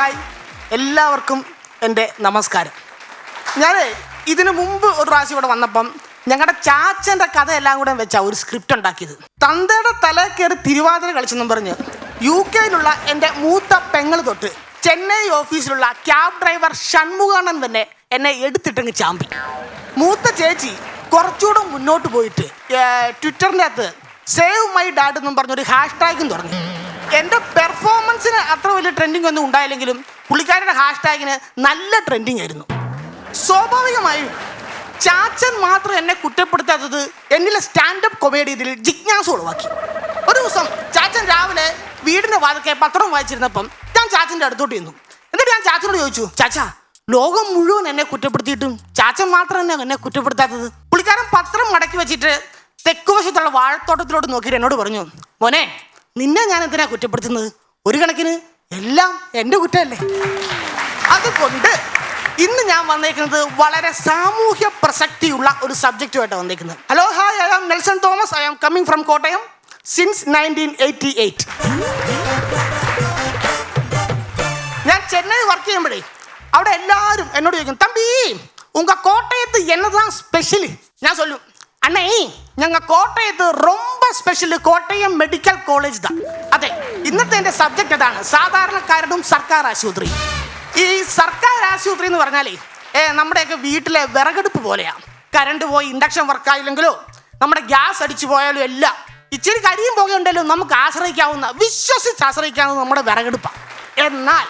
Hi. എല്ലാവർക്കും എന്റെ നമസ്കാരം. ഞാൻ ഇതിനു മുമ്പ് ഒരു പ്രാവശ്യം ഇവിടെ വന്നപ്പം ഞങ്ങളുടെ ചാച്ചന്റെ കഥ എല്ലാം കൂടെ വെച്ചാൽ ഒരു സ്ക്രിപ്റ്റ് ഉണ്ടാക്കിയത്. തന്തയുടെ തല കയറി തിരുവാതിര കളിച്ചെന്നും പറഞ്ഞ് യു കെയിലുള്ള എന്റെ മൂത്ത പെങ്ങൾ തൊട്ട് ചെന്നൈ ഓഫീസിലുള്ള ക്യാബ് ഡ്രൈവർ ഷൺമുഖാണൻ തന്നെ എന്നെ എടുത്തിട്ടങ്ങ് ചാമ്പി. മൂത്ത ചേച്ചി കുറച്ചുകൂടെ മുന്നോട്ട് പോയിട്ട് ട്വിറ്ററിന്റെ അകത്ത് സേവ് മൈ ഡാഡ് എന്നും പറഞ്ഞൊരു ഹാഷ്ടാഗും തുടങ്ങി. എന്റെ പെർഫോമൻസിന് അത്ര വലിയ ട്രെൻഡിങ് ഒന്നും ഉണ്ടായില്ലെങ്കിലും പുള്ളിക്കാരുടെ ഹാഷ്ടാഗിന് നല്ല ട്രെൻഡിങ് ആയിരുന്നു. സ്വാഭാവികമായും ചാച്ചൻ മാത്രം എന്നെ കുറ്റപ്പെടുത്താത്തത് എന്നിലെ സ്റ്റാൻഡപ്പ് കൊമേഡിയതിൽ ജിജ്ഞാസ ഒഴിവാക്കി ഒരു ദിവസം ചാച്ചൻ രാവിലെ വീടിന്റെ വാതിക്കെ പത്രം വായിച്ചിരുന്നപ്പം ഞാൻ ചാച്ചന്റെ അടുത്തോട്ട് ചെന്നു. എന്നിട്ട് ഞാൻ ചാച്ചനോട് ചോദിച്ചു ചാച്ചാ ലോകം മുഴുവൻ എന്നെ കുറ്റപ്പെടുത്തിയിട്ടും ചാച്ചൻ മാത്രം എന്നെ എന്നെ കുറ്റപ്പെടുത്താത്തത്? പുള്ളിക്കാരൻ പത്രം മടക്കി വെച്ചിട്ട് തെക്കുവശത്തുള്ള വാഴത്തോട്ടത്തിലോട്ട് നോക്കിയിട്ട് എന്നോട് പറഞ്ഞു മോനെ നിന്നെ ഞാൻ എന്തിനാ കുറ്റപ്പെടുത്തുന്നത്? ഒരു കണക്കിന് എല്ലാം എന്റെ കുറ്റമല്ലേ? അതുകൊണ്ട് ഇന്ന് ഞാൻ വന്നേക്കുന്നത് വളരെ സാമൂഹ്യ പ്രസക്തിയുള്ള ഒരു സബ്ജക്റ്റുമായിട്ടാണ് വന്നേക്കുന്നത്. Hello hi I am Nelson Thomas I am coming from Kottayam since nineteen eighty eight ഞാൻ ചെന്നൈ വർക്ക് ചെയ്യുമ്പോഴേ അവിടെ എല്ലാവരും എന്നോട് ചോദിക്കും തമ്പി ഉങ്ക കോട്ടയത്ത് എന്നതാ സ്പെഷ്യൽ ഞാൻ ചൊല്ലും അണ്ണേ ഞങ്ങ കോട്ടയത്ത് ரொம்ப സ്പെഷ്യൽ കോട്ടയം മെഡിക്കൽ കോളേജ് താ അതെ ഇന്നത്തെ എൻ്റെ സബ്ജക്റ്റ് അതാണ് സാധാരണക്കാരനും സർക്കാർ ആശുപത്രി ഈ സർക്കാർ ആശുപത്രി എന്ന് പറഞ്ഞാലേ ഏ നമ്മുടെയൊക്കെ വീട്ടിലെ വിറകെടുപ്പ് പോലെയാ കറണ്ട് പോയി ഇൻഡക്ഷൻ വർക്കായില്ലെങ്കിലോ നമ്മുടെ ഗ്യാസ് അടിച്ചു പോയാലും എല്ലാം ഇച്ചിരി കരിയും പോകുന്നുണ്ടല്ലോ നമുക്ക് ആശ്രയിക്കാവുന്ന വിശ്വസിച്ച് ആശ്രയിക്കാവുന്ന നമ്മുടെ വിറകെടുപ്പാണ് എന്നാൽ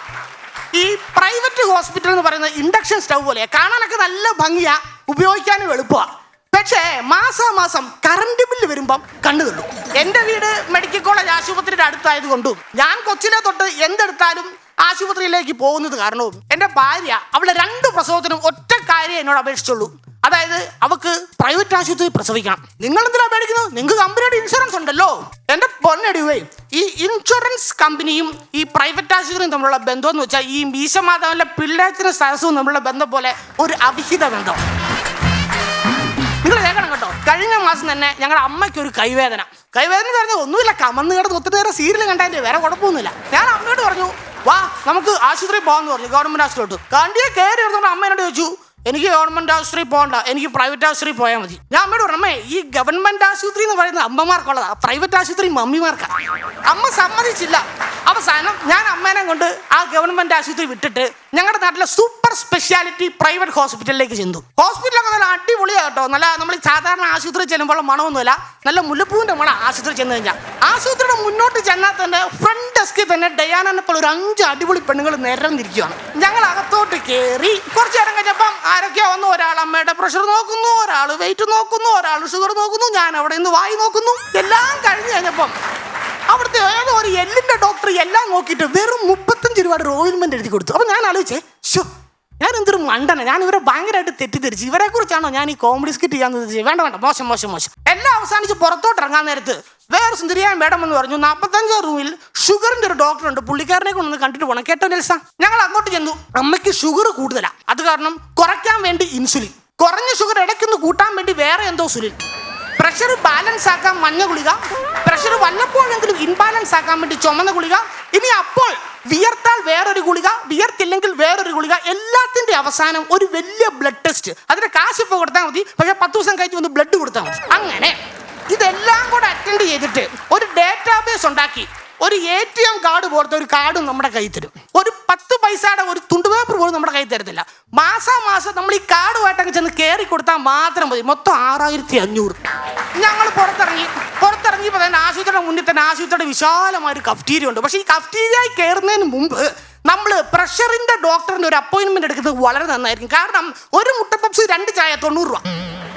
ഈ പ്രൈവറ്റ് ഹോസ്പിറ്റൽ എന്ന് പറയുന്ന ഇൻഡക്ഷൻ സ്റ്റൗ പോലെ കാണാനൊക്കെ നല്ല ഭംഗിയാ ഉപയോഗിക്കാനും എളുപ്പമാണ് പക്ഷേ മാസാമാസം കറണ്ട് ബില്ല് വരുമ്പം കണ്ണു തള്ളു. എന്റെ വീട് മെഡിക്കൽ കോളേജ് ആശുപത്രിയുടെ അടുത്തായത് കൊണ്ടും ഞാൻ കൊച്ചിനെ തൊട്ട് എന്തെടുത്താലും ആശുപത്രിയിലേക്ക് പോകുന്നത് കാരണവും എന്റെ ഭാര്യ അവളെ രണ്ട് പ്രസവത്തിനും ഒറ്റ കാര്യം എന്നോട് അപേക്ഷിച്ചുള്ളൂ. അതായത് അവക്ക് പ്രൈവറ്റ് ആശുപത്രി പ്രസവിക്കണം. നിങ്ങൾ എന്തിനാ പേടിക്കുന്നത്? നിങ്ങൾക്ക് കമ്പനിയുടെ ഇൻഷുറൻസ് ഉണ്ടല്ലോ. എന്റെ പൊന്നടിവേ ഈ ഇൻഷുറൻസ് കമ്പനിയും ഈ പ്രൈവറ്റ് ആശുപത്രിയും തമ്മിലുള്ള ബന്ധം എന്ന് വെച്ചാൽ ഈ മീശമാധവന്റെ പിള്ളേച്ചിന് സരസവും തമ്മിലുള്ള ബന്ധം പോലെ ഒരു അവിഹിത ബന്ധം. കേൾക്കണം കേട്ടോ. കഴിഞ്ഞ മാസം തന്നെ ഞങ്ങളുടെ അമ്മയ്ക്ക് ഒരു കൈവേദന. കൈവേദന എന്ന് പറഞ്ഞാൽ ഒന്നുമില്ല കമന്ന് കിടന്ന് ഒത്തിരി നേരം സീരിയൽ കണ്ടതിന്റെ വേറെ കുഴപ്പമൊന്നുമില്ല. ഞാൻ അമ്മയോട് പറഞ്ഞു വാ നമുക്ക് ആശുപത്രി പോകാന്ന് പറഞ്ഞു ഗവൺമെന്റ് ആശുപത്രിയിലോട്ട്. കണ്ടിയെ കയറി ഇരുന്നപ്പോൾ അമ്മ എന്നോട് ചോദിച്ചു എനിക്ക് ഗവൺമെന്റ് ആശുപത്രി പോകണ്ട എനിക്ക് പ്രൈവറ്റ് ആശുപത്രി പോയാൽ മതി. ഞാൻ അമ്മയോട് പറഞ്ഞു അമ്മേ ഈ ഗവൺമെന്റ് ആശുപത്രി എന്ന് പറയുന്നത് അമ്മമാർക്കുള്ളതാ പ്രൈവറ്റ് ആശുപത്രി മമ്മിമാർക്കാണ് അമ്മ സമ്മതിച്ചില്ല. അവസാനം ഞാൻ അമ്മേനെ കൊണ്ട് ആ ഗവൺമെന്റ് ആശുപത്രി വിട്ടിട്ട് ഞങ്ങളുടെ നാട്ടിലെ സൂപ്പർ സ്പെഷ്യാലിറ്റി പ്രൈവറ്റ് ഹോസ്പിറ്റലിലേക്ക് ചെന്നു. ഹോസ്പിറ്റലൊക്കെ നല്ല അടിപൊളിയാണ് കേട്ടോ. നല്ല നമ്മൾ സാധാരണ ആശുപത്രി ചെല്ലുമ്പോൾ മണമൊന്നുമില്ല നല്ല മുല്ലപ്പൂവിന്റെ മണം ആശുപത്രി ചെന്ന് കഴിഞ്ഞാൽ ആശുപത്രിയുടെ മുന്നോട്ട് ചെന്നാൽ തന്നെ ഫ്രണ്ട് ഡെസ്കിൽ തന്നെ ഡയാനെ പോലെ ഒരു അഞ്ച് അടിപൊളി പെണ്ണുങ്ങൾ നിരന്നിരിക്കുകയാണ് ഞങ്ങൾ അകത്തോട്ട് കയറി കുറച്ച് നേരം കഴിഞ്ഞപ്പം ആരൊക്കെയോ വന്നു. ഒരാൾ അമ്മയുടെ പ്രഷർ നോക്കുന്നു ഒരാൾ വെയിറ്റ് നോക്കുന്നു ഒരാൾ ഷുഗർ നോക്കുന്നു. ഞാൻ അവിടെ നിന്ന് വായി നോക്കുന്നു. എല്ലാം കഴിഞ്ഞ് കഴിഞ്ഞപ്പം അവിടുത്തെ ഏതോ ഒരു എല്ലിന്റെ ഡോക്ടർ എല്ലാം നോക്കിയിട്ട് വെറും മുപ്പത്തഞ്ച് രൂപയുടെ ഓയിൽമെന്റ് എഴുതി കൊടുത്തു. അപ്പൊ ഞാൻ ആലോചിച്ചേ ഷോ ഞാൻ എന്തൊരു മണ്ടന. ഞാൻ ഇവരെ ഭയങ്കരമായിട്ട് തെറ്റിദ്ധരിച്ചു. ഇവരെ കുറിച്ചാണോ ഞാൻ ഈ കോമഡി സ്കിറ്റ് ചെയ്യാൻ ഉദ്ദേശിച്ചത്? വേണ്ട വേണ്ട. മോശം മോശം മോശം. എല്ലാം അവസാനിച്ച് പുറത്തോട്ട് ഇറങ്ങാൻ നേരത്ത് വേറെ സുന്ദരിയായ മേഡം എന്ന് പറഞ്ഞു നാൽപ്പത്തഞ്ച് റൂമിൽ ഷുഗറിന്റെ ഒരു ഡോക്ടർ ഉണ്ട്. പുള്ളിക്കാരനെ കൊണ്ടൊന്ന് കണ്ടിട്ട് പോകണം കേട്ടോ നെൽസ? ഞങ്ങൾ അങ്ങോട്ട് ചെന്നു. അമ്മയ്ക്ക് ഷുഗർ കൂടുതലാണ് അത് കാരണം കുറയ്ക്കാൻ വേണ്ടി ഇൻസുലിൻ കുറഞ്ഞ ഷുഗർ ഇടയ്ക്കൊന്ന് കൂട്ടാൻ വേണ്ടി വേറെ എന്തോ സുലിൻ പ്രഷർ ബാലൻസ് ആക്കാൻ മഞ്ഞ ഗുളിക പ്രഷർ വല്ലപ്പോഴെങ്കിലും ഇൻബാലൻസ് ആക്കാൻ വേണ്ടി ചുമന്ന ഗുളിക ഇനി അപ്പോൾ വിയർത്താൽ വേറൊരു ഗുളിക വിയർത്തില്ലെങ്കിൽ വേറൊരു ഗുളിക എല്ലാത്തിന്റെ അവസാനം ഒരു വലിയ ബ്ലഡ് ടെസ്റ്റ് അതിന് കാശ് ഇപ്പോൾ കൊടുത്താൽ മതി. പക്ഷെ പത്ത് ദിവസം കഴിഞ്ഞ് വന്ന് ബ്ലഡ് കൊടുത്താൽ മതി. അങ്ങനെ ഇതെല്ലാം കൂടെ അറ്റൻഡ് ചെയ്തിട്ട് ഒരു ഡേറ്റാബേസ് ഉണ്ടാക്കി. ഒരു എ ടി എം കാർഡ് പോലത്തെ ഒരു കാർഡും നമ്മുടെ കയ്യിൽ തരും. ഒരു പത്ത് പൈസയുടെ ഒരു തുണ്ടുപേപ്പർ പോലും നമ്മുടെ കയ്യിൽ തരത്തില്ല. മാസാമാസം നമ്മൾ ഈ കാർഡുമായിട്ടങ്ങ് ചെന്ന് കയറി കൊടുത്താൽ മാത്രം മതി. മൊത്തം ആറായിരത്തി അഞ്ഞൂറ് ഞങ്ങൾ പുറത്തിറങ്ങി പുറത്തിറങ്ങിയപ്പോൾ തന്നെ ആശുപത്രിയുടെ മുന്നിൽ തന്നെ ആശുപത്രിയുടെ വിശാലമായ ഒരു കഫ്റ്റീരിയ ഉണ്ട്. പക്ഷേ ഈ കഫ്റ്റീരിയായി കയറുന്നതിന് മുമ്പ് നമ്മൾ പ്രഷറിന്റെ ഡോക്ടറിന്റെ ഒരു അപ്പോയിന്റ്മെന്റ് എടുക്കുന്നത് വളരെ നന്നായിരിക്കും. കാരണം ഒരു മുട്ടപ്പപ്സ് രണ്ട് ചായ തൊണ്ണൂറ് രൂപ.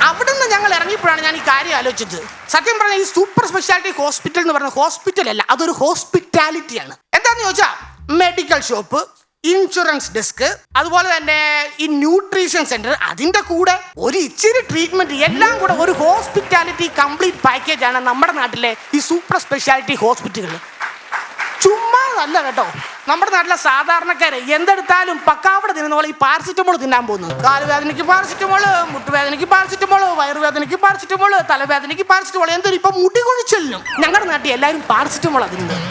അവിടുന്ന് ഞങ്ങൾ ഇറങ്ങിയപ്പോഴാണ് ഞാൻ ഈ കാര്യം ആലോചിച്ചത്. സത്യം പറഞ്ഞാൽ ഈ സൂപ്പർ സ്പെഷ്യാലിറ്റി ഹോസ്പിറ്റൽ എന്ന് പറഞ്ഞ ഹോസ്പിറ്റൽ അല്ല അതൊരു ഹോസ്പിറ്റാലിറ്റിയാണ് എന്താന്ന് ചോദിച്ചാൽ മെഡിക്കൽ ഷോപ്പ് ഇൻഷുറൻസ് ഡെസ്ക് അതുപോലെ തന്നെ ഈ ന്യൂട്രീഷൻ സെന്റർ അതിന്റെ കൂടെ ഒരു ഇച്ചിരി ട്രീറ്റ്മെന്റ് എല്ലാം കൂടെ ഒരു ഹോസ്പിറ്റാലിറ്റി കംപ്ലീറ്റ് പാക്കേജ് ആണ് നമ്മുടെ നാട്ടിലെ ഈ സൂപ്പർ സ്പെഷ്യാലിറ്റി ഹോസ്പിറ്റലുകൾ ചുമ്മാ കേട്ടോ. നമ്മുടെ നാട്ടിലെ സാധാരണക്കാരെ എന്തെടുത്താലും പക്കാവിടെ തിന്നുന്ന പോലെ ഈ പാരസിറ്റമോൾ തിന്നാൻ പോകുന്നു. കാലുവേദനയ്ക്ക് പാരസിറ്റമോൾ മുട്ടുവേദനയ്ക്ക് പാരസിറ്റമോൾ വയറുവേദനയ്ക്ക് പാരസിറ്റമോൾ തലവേദനയ്ക്ക് പാരസിറ്റമോൾ എന്തൊരു ഇപ്പൊ മുടി കൊഴിച്ചല്ലും ഞങ്ങളുടെ നാട്ടിൽ എല്ലാവരും പാരസിറ്റമോളാണ് തിന്നുന്നത്.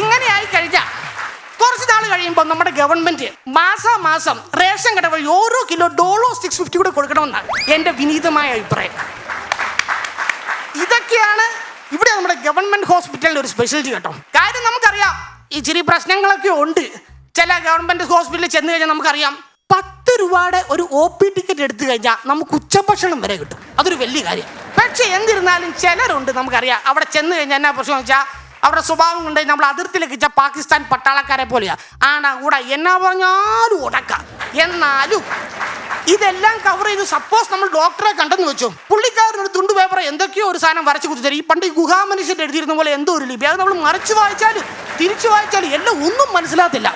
ഇങ്ങനെയായി കഴിഞ്ഞാൽ കുറച്ച് നാൾ കഴിയുമ്പോൾ നമ്മുടെ ഗവൺമെന്റ് മാസാമാസം റേഷൻ കട വഴി ഓരോ കിലോ ഡോളോ സിക്സ് ഫിഫ്റ്റി കൂടെ കൊടുക്കണമെന്നാണ് എന്റെ വിനീതമായ അഭിപ്രായം. ഇതൊക്കെയാണ് ഇവിടെ നമ്മുടെ ഗവൺമെന്റ് ഹോസ്പിറ്റലിന്റെ ഒരു സ്പെഷ്യാലിറ്റി കേട്ടോ. കാര്യം നമുക്കറിയാം ഇച്ചിരി പ്രശ്നങ്ങളൊക്കെ ഉണ്ട്. ചില ഗവൺമെന്റ് ഹോസ്പിറ്റലിൽ ചെന്ന് കഴിഞ്ഞാൽ നമുക്കറിയാം പത്ത് രൂപയുടെ ഒരു ഒ പി ടിക്കറ്റ് എടുത്തു കഴിഞ്ഞാൽ നമുക്ക് ഉച്ചഭക്ഷണം വരെ കിട്ടും. അതൊരു വലിയ കാര്യം. പക്ഷെ എന്നിരുന്നാലും ചിലരുണ്ട് നമുക്കറിയാം അവിടെ ചെന്ന് കഴിഞ്ഞാൽ എന്നാ പ്രശ്നം വെച്ചാൽ അവിടെ സ്വഭാവം കൊണ്ട് നമ്മൾ അതിർത്തിയിലേക്ക് വെച്ചാൽ പാകിസ്ഥാൻ പട്ടാളക്കാരെ പോലെയാ. ആണാ കൂടെ എന്നാ പറഞ്ഞാലും ഉടക്ക എന്നാലും ഇതെല്ലാം കവർ ചെയ്ത് സപ്പോസ് നമ്മൾ ഡോക്ടറെ കണ്ടെന്ന് വെച്ചു പുള്ളിക്കാരൻ ഒരു തുണ്ട് പേപ്പർ എന്തൊക്കെയോ ഒരു സാധനം വരച്ച് തരും ഈ പണ്ട് ഈ ഗുഹാമനുഷ്യൻ എഴുതിയിരുന്ന പോലെ എന്തോ ഒരു ലിപി. അത് നമ്മൾ മറിച്ച് വായിച്ചാലും തിരിച്ചു വായിച്ചാൽ എല്ലാം ഒന്നും മനസ്സിലാകത്തില്ല.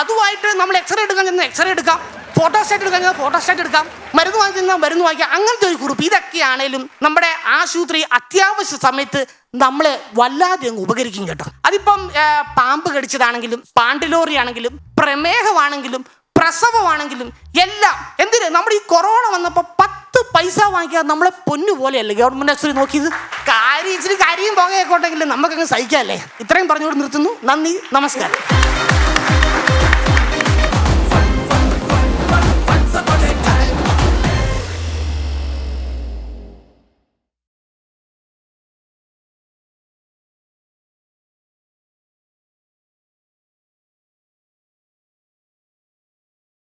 അതുമായിട്ട് നമ്മൾ എക്സ്റേ എടുക്കാൻ ചെന്നാൽ എക്സ്റേ എടുക്കാം. ഫോട്ടോസ്റ്റാറ്റ് എടുക്കാൻ ചെന്നാൽ ഫോട്ടോസ്റ്റാറ്റ് എടുക്കാം. മരുന്ന് വാങ്ങിച്ചാൽ മരുന്ന് വാങ്ങിക്കാം. അങ്ങനത്തെ ഒരു കുറിപ്പ് ഇതൊക്കെയാണേലും നമ്മുടെ ആശുപത്രി അത്യാവശ്യ സമയത്ത് നമ്മളെ വല്ലാതെ അങ്ങ് ഉപകരിക്കും കേട്ടോ. അതിപ്പം പാമ്പ് കടിച്ചതാണെങ്കിലും പാണ്ടിലോറി ആണെങ്കിലും പ്രമേഹമാണെങ്കിലും പ്രസവമാണെങ്കിലും എല്ലാം എന്തിന്? നമ്മുടെ ഈ കൊറോണ വന്നപ്പോൾ പത്ത് പൈസ വാങ്ങിക്കാൻ നമ്മളെ പൊന്നു പോലെയല്ലേ ഗവൺമെന്റ് ആശുപത്രി നോക്കിയത്? ഇച്ചിരി കാര്യം പോകയൊക്കെ ഉണ്ടെങ്കിൽ നമുക്കങ്ങ് സഹിക്കാല്ലേ? ഇത്രയും പറഞ്ഞുകൊണ്ട് നിർത്തുന്നു. നന്ദി നമസ്കാരം.